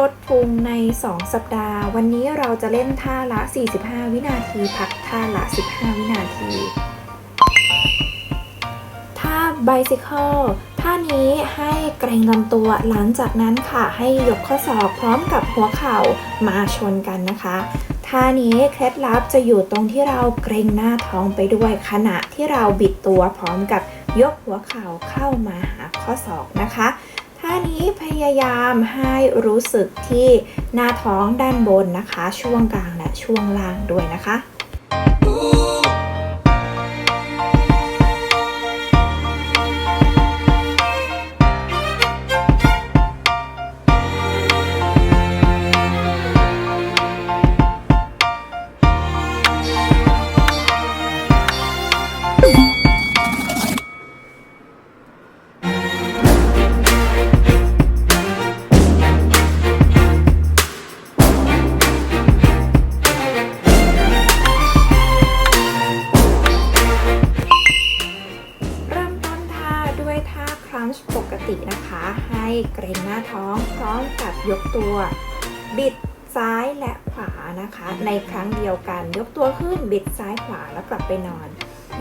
ลดพุงใน 2 สัปดาห์ วันนี้เราจะเล่นท่าละ 45 วินาที พักท่าละ 15 วินาที ท่า bicycle ท่านี้ให้เกรงลำตัวหลังจากนั้นค่ะ ให้ยกข้อศอกพร้อมกับหัวเข่ามาชนกันนะคะท่านี้เคล็ดลับจะอยู่ตรงที่เราเกรงหน้าท้องไปด้วยขณะที่เราบิดตัวพร้อมกับยกหัวเข่าเข้ามาหาข้อศอกนะคะ ท่านี้พยายามให้รู้สึกที่หน้าท้องด้านบนนะคะ ช่วงกลางและช่วงล่างด้วยนะคะ ให้เกรงหน้าท้องพร้อมกับยกตัว บิดซ้ายและขวานะคะ ในครั้งเดียวกัน ยกตัวขึ้นบิดซ้ายขวาแล้วกลับไปนอน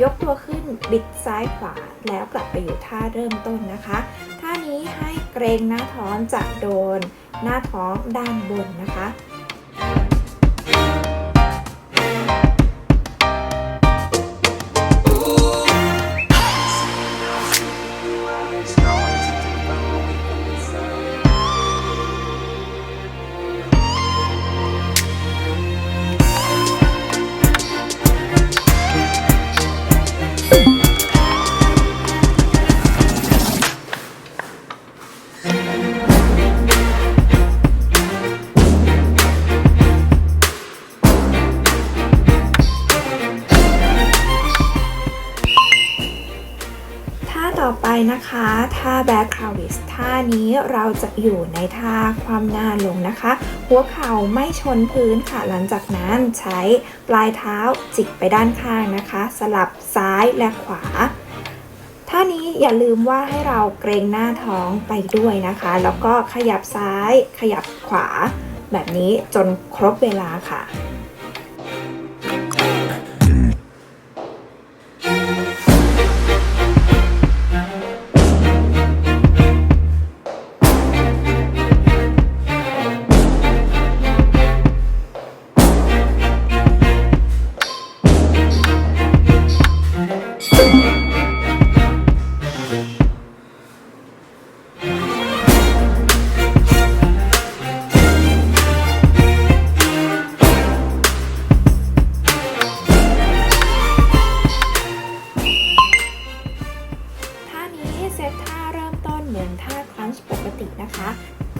ยกตัวขึ้นบิดซ้ายขวาแล้วกลับไปอยู่ท่าเริ่มต้นนะคะท่านี้ให้เกรงหน้าท้องจะโดน หน้าท้องด้านบนนะคะ ท่าแบ็คคาวิสท่านี้เราจะอยู่ในท่าความหน้าลงนะคะ หัวเข่าไม่ชนพื้นค่ะ หลังจากนั้นใช้ปลายเท้าจิกไปด้านข้างนะคะ สลับซ้ายและขวาท่านี้อย่าลืมว่าให้เราเกรงหน้าท้องไปด้วยนะคะ แล้วก็ขยับซ้ายขยับขวา แบบนี้จนครบเวลาค่ะ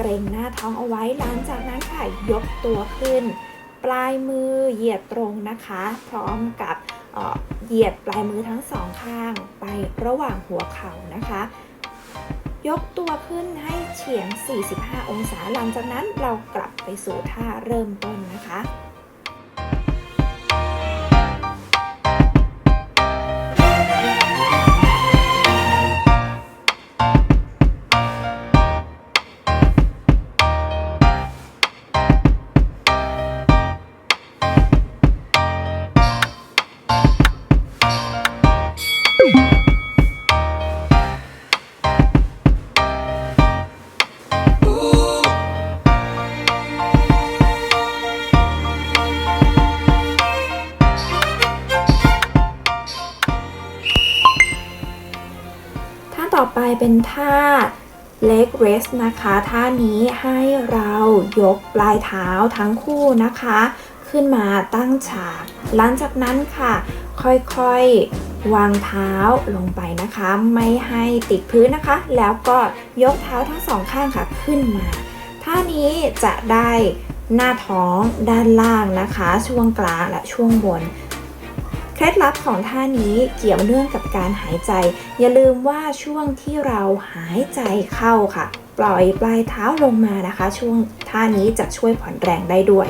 รงหน้าท้องเอาไว้หลังจากนั้นค่ะยกตัวขึ้น ปลายมือเหยียดตรงนะคะ พร้อมกับเเหยียดปลายมือทั้งสองข้างไประหว่างหัวเข่านะคะ ยกตัวขึ้นให้เฉียง 45 องศาหลังจากนั้นเรากลับไปสู่ท่าเริ่มต้นนะคะ เป็นท่า leg rest นะคะ ท่านี้ให้เรายกปลายเท้าทั้งคู่นะคะ ขึ้นมาตั้งฉาก หลังจากนั้นค่ะ ค่อยๆ วางเท้าลงไปนะคะ ไม่ให้ติดพื้นนะคะ แล้วก็ยกเท้าทั้งสองข้างค่ะขึ้นมา ท่านี้จะได้หน้าท้องด้านล่างนะคะ ช่วงกลางและช่วงบน เคล็ดลับของท่านี้เกี่ยวเนื่องกับการหายใจ อย่าลืมว่าช่วงที่เราหายใจเข้าค่ะ ปล่อยปลายเท้าลงมานะคะ ช่วงท่านี้จะช่วยผ่อนแรงได้ด้วย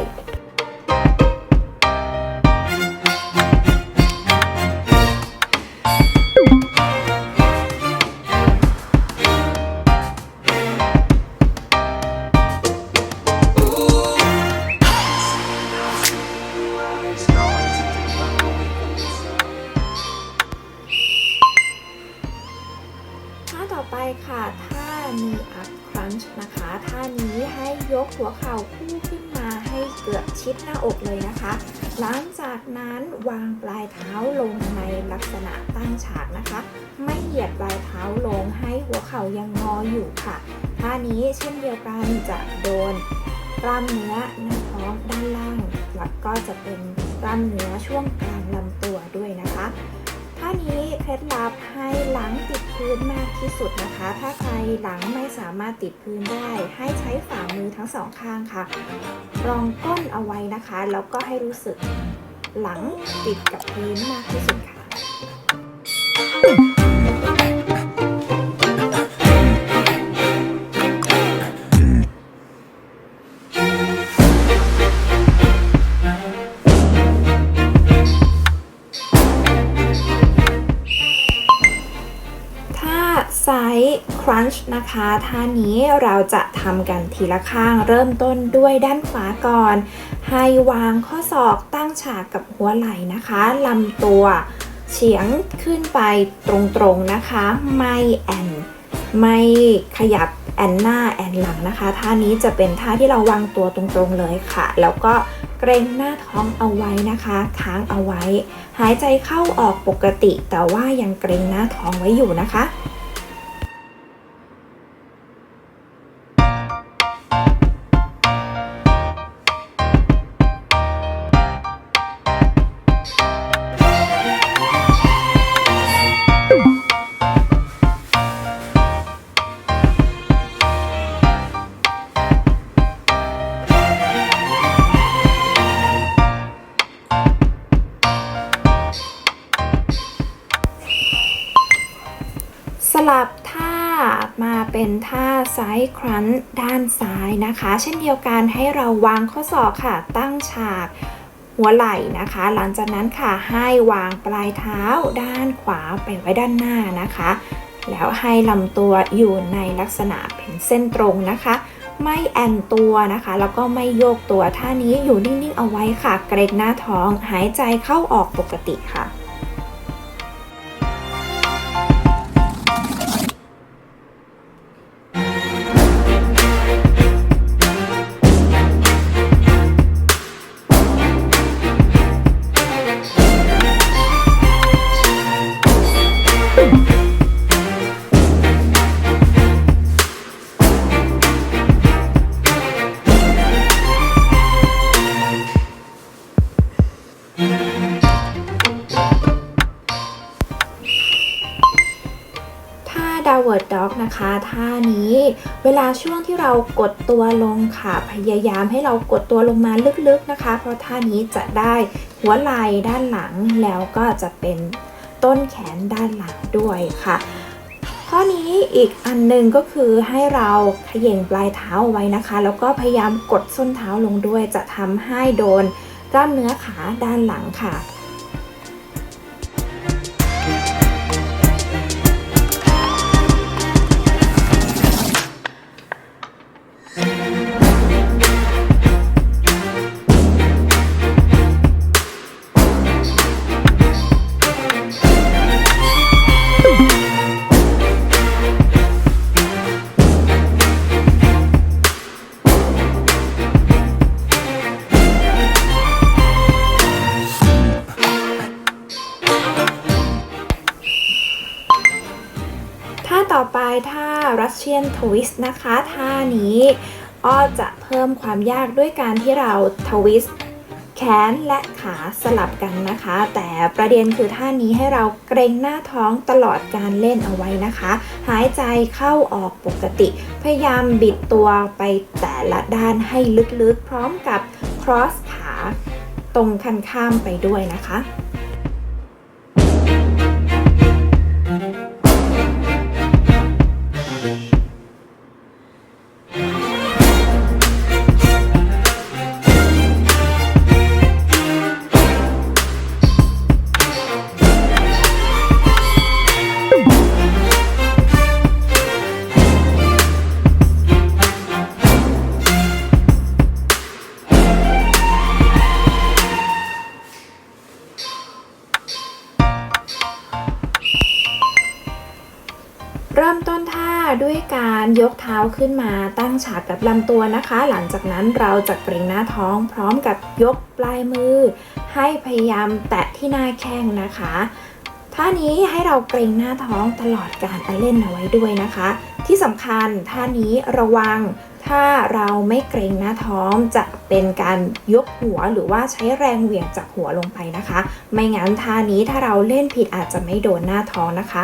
ามเนื้อหน้าท้องด้านล่างแล้วก็จะเป็นกล้ามเนื้อช่วงกลางลำตัวด้วยนะคะท่านี้เคล็ดลับให้หลังติดพื้นมากที่สุดนะคะ ถ้าใครหลังไม่สามารถติดพื้นได้ ให้ใช้ฝ่ามือทั้งสองข้างค่ะ รองก้นเอาไว้นะคะ แล้วก็ให้รู้สึกหลังติดกับพื้นมากที่สุดค่ะ ส์ครันช์นะคะ ท่านี้เราจะทำกันทีละข้างเริ่มต้นด้วยด้านขวาก่อน ให้วางข้อศอกตั้งฉากกับหัวไหล่นะคะลำตัวเฉียงขึ้นไปตรงๆนะคะ ไม่แอนไม่ขยับแอนหน้าแอนหลังนะคะ ท่านี้จะเป็นท่าที่เราวางตัวตรงๆเลยค่ะ แล้วก็เกรงหน้าท้องเอาไว้นะคะค้างเอาไว้ หายใจเข้าออกปกติ แต่ว่ายังเกรงหน้าท้องไว้อยู่นะคะ เป็นท่าไซด์ครั้นด้านซ้ายนะคะ เช่นเดียวกันให้เราวางข้อศอกค่ะ ตั้งฉาก หัวไหล่นะคะ หลังจากนั้นค่ะให้วางปลายเท้าด้านขวาไปไว้ด้านหน้านะคะ แล้วให้ลำตัวอยู่ในลักษณะเป็นเส้นตรงนะคะ ไม่แอนตัวนะคะ แล้วก็ไม่โยกตัวท่านี้อยู่นิ่งๆเอาไว้ค่ะ เกรงหน้าท้องหายใจเข้าออกปกติค่ะ downward dog นะคะ ท่านี้ เวลาช่วงที่เรากดตัวลงค่ะ พยายามให้เรากดตัวลงมาลึกๆนะคะ เพราะท่านี้จะได้หัวไหล่ด้านหลังแล้วก็จะเป็นต้นแขนด้านหลังด้วยค่ะ ข้อนี้อีกอันหนึ่งก็คือให้เราเขย่งปลายเท้าไว้นะคะ แล้วก็พยายามกดส้นเท้าลงด้วยจะทำให้โดนกล้ามเนื้อขาด้านหลังค่ะ Russian Twist นะคะท่านี้อ้อจะเพิ่มความยากด้วยการที่เราทวิสต์แขนและขาสลับกันนะคะ แต่ประเด็นคือท่านี้ให้เราเกรงหน้าท้องตลอดการเล่นเอาไว้นะคะ หายใจเข้าออกปกติ พยายามบิดตัวไปแต่ละด้านให้ลึกๆ พร้อมกับ cross ขาตรงคันข้ามไปด้วยนะคะ ยกเท้าขึ้นมาตั้งฉากกับลำตัวนะคะ หลังจากนั้นเราจะเกรงหน้าท้องพร้อมกับยกปลายมือ ให้พยายามแตะที่หน้าแข้งนะคะท่านี้ให้เราเกรงหน้าท้องตลอดการเล่นเอาไว้ด้วยนะคะ ที่สำคัญท่านี้ระวัง ถ้าเราไม่เกรงหน้าท้องจะเป็นการยกหัวหรือว่าใช้แรงเหวี่ยงจากหัวลงไปนะคะ ไม่งั้นท่านี้ถ้าเราเล่นผิดอาจจะไม่โดนหน้าท้องนะคะ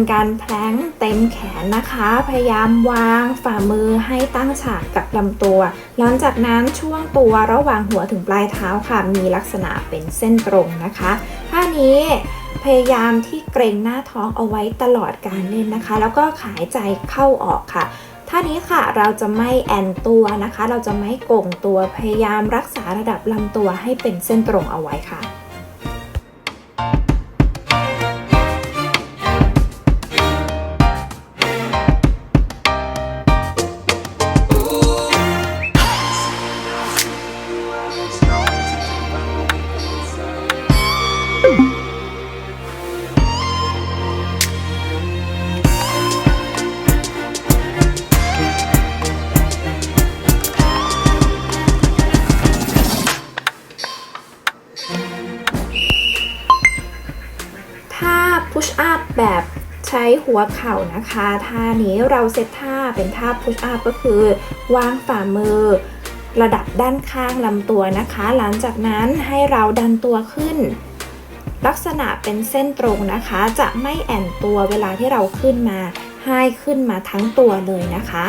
เป็นการแพลงเต็มแขนนะคะ พยายามวางฝ่ามือให้ตั้งฉากกับลำตัว หลังจากนั้นช่วงตัวระหว่างหัวถึงปลายเท้าค่ะ มีลักษณะเป็นเส้นตรงนะคะท่านี้พยายามที่เกรงหน้าท้องเอาไว้ตลอดการเล่นนะคะ แล้วก็ขายใจเข้าออกค่ะท่านี้ค่ะเราจะไม่แอนตัวนะคะ เราจะไม่โก่งตัวพยายามรักษาระดับลำตัวให้เป็นเส้นตรงเอาไว้ค่ะ หัวเข่านะคะ ท่านี้เราเซตท่าเป็นท่า push up ก็คือ วางฝ่ามือ ระดับด้านข้างลำตัวนะคะ หลังจากนั้นให้เราดันตัวขึ้น ลักษณะเป็นเส้นตรงนะคะ จะไม่แอนตัวเวลาที่เราขึ้นมา ให้ขึ้นมาทั้งตัวเลยนะคะ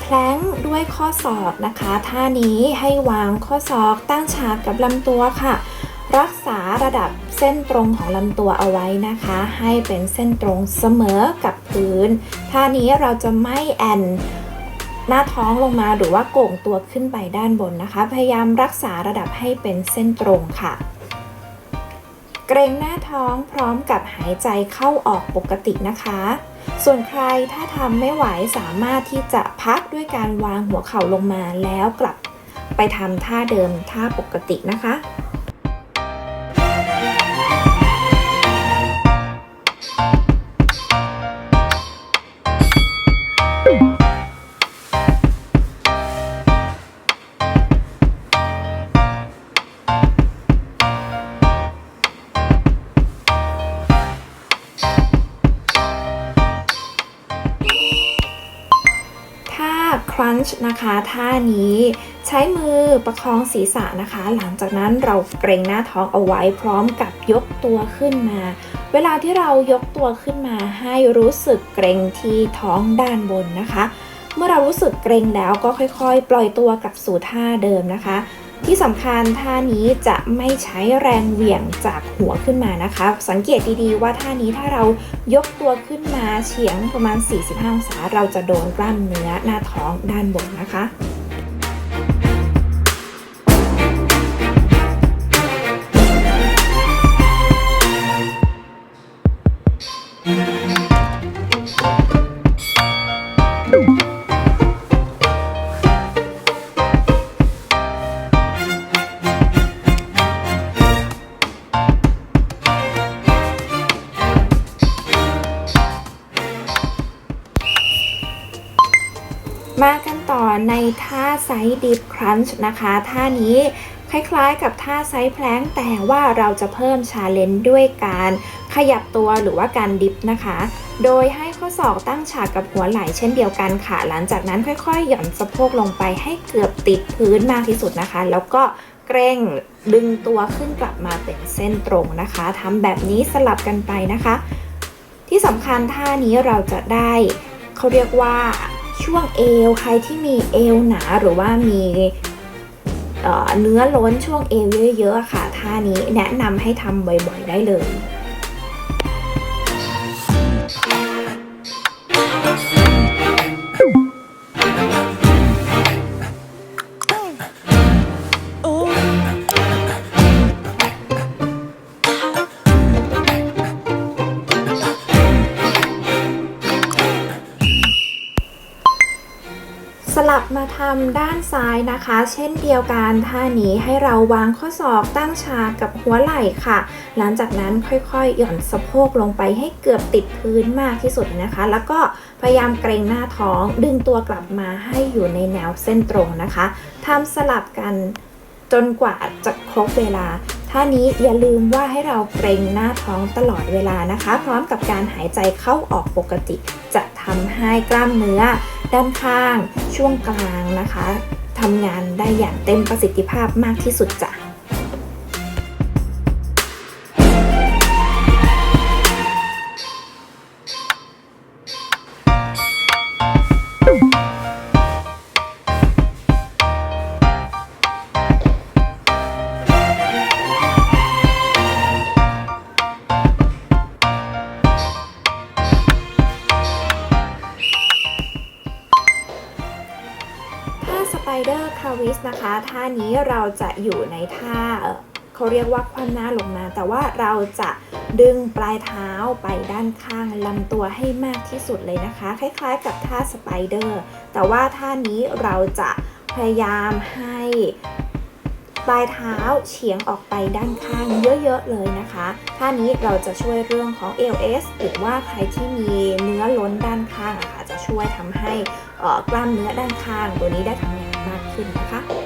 แพลงด้วยข้อศอกนะคะ ท่านี้ให้วางข้อศอกตั้งฉากกับลำตัวค่ะ รักษาระดับเส้นตรงของลำตัวเอาไว้นะคะ ให้เป็นเส้นตรงเสมอกับพื้น ท่านี้เราจะไม่แอนหน้าท้องลงมาหรือว่าโก่งตัวขึ้นไปด้านบนนะคะ พยายามรักษาระดับให้เป็นเส้นตรงค่ะ เกรงหน้าท้องพร้อมกับหายใจเข้าออกปกตินะคะ ส่วนใครถ้าทำไม่ไหวสามารถที่จะพักด้วยการวางหัวเข่าลงมาแล้วกลับไปทำท่าเดิมท่าปกตินะคะ นะคะท่านี้ใช้มือประคองศีรษะนะคะ หลังจากนั้นเราเกรงหน้าท้องเอาไว้พร้อมกับยกตัวขึ้นมา เวลาที่เรายกตัวขึ้นมาให้รู้สึกเกรงที่ท้องด้านบนนะคะ เมื่อเรารู้สึกเกรงแล้วก็ค่อยๆ ปล่อยตัวกลับสู่ท่าเดิมนะคะ ที่สำคัญท่านี้จะไม่ใช้แรงเหวี่ยงจากหัวขึ้นมานะคะ สังเกตดีๆว่าท่านี้ถ้าเรายกตัวขึ้นมาเฉียงประมาณ 45 องศา เราจะโดนกล้ามเนื้อหน้าท้องด้านบนนะคะ มากันต่อในท่าไซด์ดิฟครันช์นะคะ ท่านี้คล้ายๆกับท่าไซด์แพลงแต่ว่าเราจะเพิ่มชาเลนจ์ด้วยการขยับตัวหรือว่าการดิฟนะคะ โดยให้ข้อศอกตั้งฉากกับหัวไหล่เช่นเดียวกันค่ะ หลังจากนั้นค่อยๆ หย่อนสะโพกลงไปให้เกือบติดพื้นมากที่สุดนะคะ แล้วก็เกรงดึงตัวขึ้นกลับมาเป็นเส้นตรงนะคะทำแบบนี้สลับกันไปนะคะ ที่สำคัญท่านี้เราจะได้เขาเรียกว่า ช่วงเอวใครที่มีเอวหนาหรือว่ามีเเนื้อล้นช่วงเอวเยอะๆค่ะท่านี้แนะนำให้ทำบ่อยๆได้เลย ซ้ายนะคะ เช่นเดียวกันท่านี้ให้เราวางข้อศอกตั้งฉากกับหัวไหล่ค่ะ หลังจากนั้นค่อยๆ หย่อนสะโพกลงไปให้เกือบติดพื้นมากที่สุดนะคะ แล้วก็พยายามเกรงหน้าท้องดึงตัวกลับมาให้อยู่ในแนวเส้นตรงนะคะทำสลับกันจนกว่าจะครบเวลา ท่านี้อย่าลืมว่าให้เราเกรงหน้าท้องตลอดเวลานะคะ พร้อมกับการหายใจเข้าออกปกติ จะทำให้กล้ามเนื้อ ด้านข้าง ช่วงกลางนะคะทำงานได้อย่างเต็มประสิทธิภาพมากที่สุดจ้ะ นะคะท่านี้เราจะอยู่ในท่าเขาเรียกว่าคว่ำหน้าลงมา แต่ว่าเราจะดึงปลายเท้าไปด้านข้างลำตัวให้มากที่สุดเลยนะคะ คล้ายๆ กับท่าสไปเดอร์แต่ว่าท่านี้เราจะพยายามให้ปลายเท้าเฉียงออกไปด้านข้างเยอะๆเลยนะคะ ท่านี้เราจะช่วยเรื่องของ LS หรือว่าใครที่มีเนื้อล้นด้านข้างอะค่ะจะช่วยทำให้กล้ามเนื้อด้านข้างตัวนี้ได้ทำงาน มากขึ้นนะคะ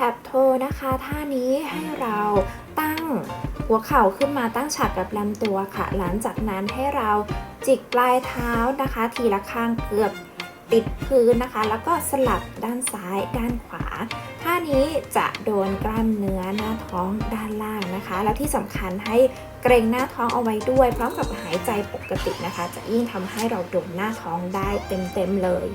แท็บโทนะคะท่านี้ให้เราตั้งหัวเข่าขึ้นมาตั้งฉากกับลำตัวค่ะ หลังจากนั้นให้เราจิกปลายเท้านะคะ ทีละข้างเกือบติดพื้นนะคะ แล้วก็สลับด้านซ้ายด้านขวา ท่านี้จะโดนกล้ามเนื้อหน้าท้องด้านล่างนะคะ แล้วที่สำคัญให้เกรงหน้าท้องเอาไว้ด้วย พร้อมกับหายใจปกตินะคะ จะยิ่งทำให้เราโดนหน้าท้องได้เต็มๆเลย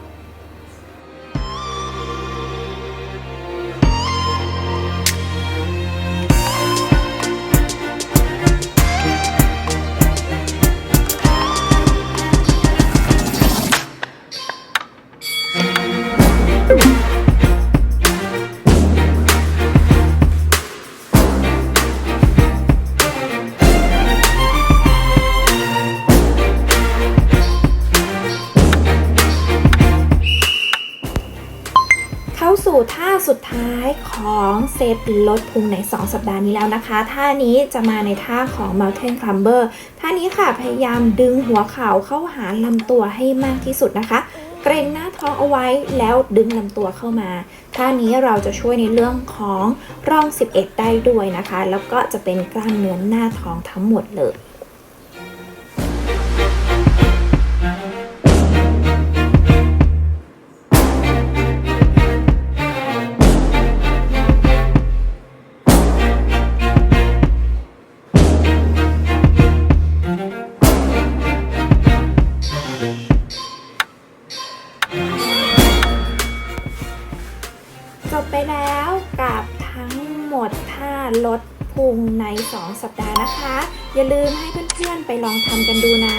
เซตลดพุงใน 2 สัปดาห์นี้แล้วนะคะ ท่านี้จะมาในท่าของ Mountain Climber ท่านี้ค่ะพยายามดึงหัวเข่าเข้าหาลำตัวให้มากที่สุดนะคะ เกรงหน้าท้องเอาไว้แล้วดึงลำตัวเข้ามา ท่านี้เราจะช่วยในเรื่องของร่อง 11 ได้ด้วยนะคะ แล้วก็จะเป็นกล้ามเนื้อหน้าท้องทั้งหมดเลย อย่าลืมให้เพื่อนๆไปลองทำกันดูนะ